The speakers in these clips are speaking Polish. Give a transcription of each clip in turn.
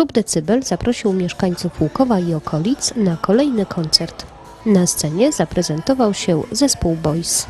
Klub Decybel zaprosił mieszkańców Łukowa i okolic na kolejny koncert. Na scenie zaprezentował się zespół Boys.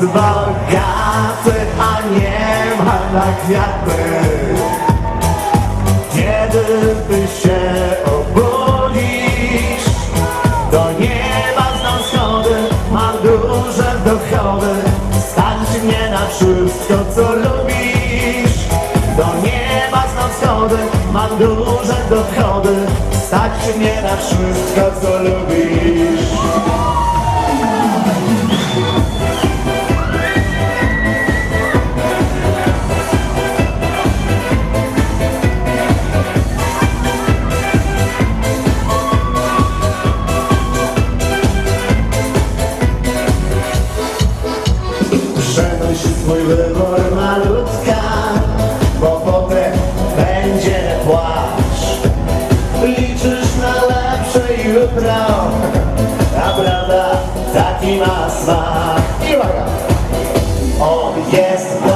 Jest bogaty, a nie ma na kwiaty Kiedy się obudzisz Do nieba znał schody, ma duże dochody. Stać mnie na wszystko, co lubisz. Do nieba znał schody, mam duże dochody. Stać mnie na wszystko, co lubisz Swój wybór malutka, bo potem będzie płacz. Liczysz na lepsze jutro, a prawda taki ma smak. I uwaga! On jest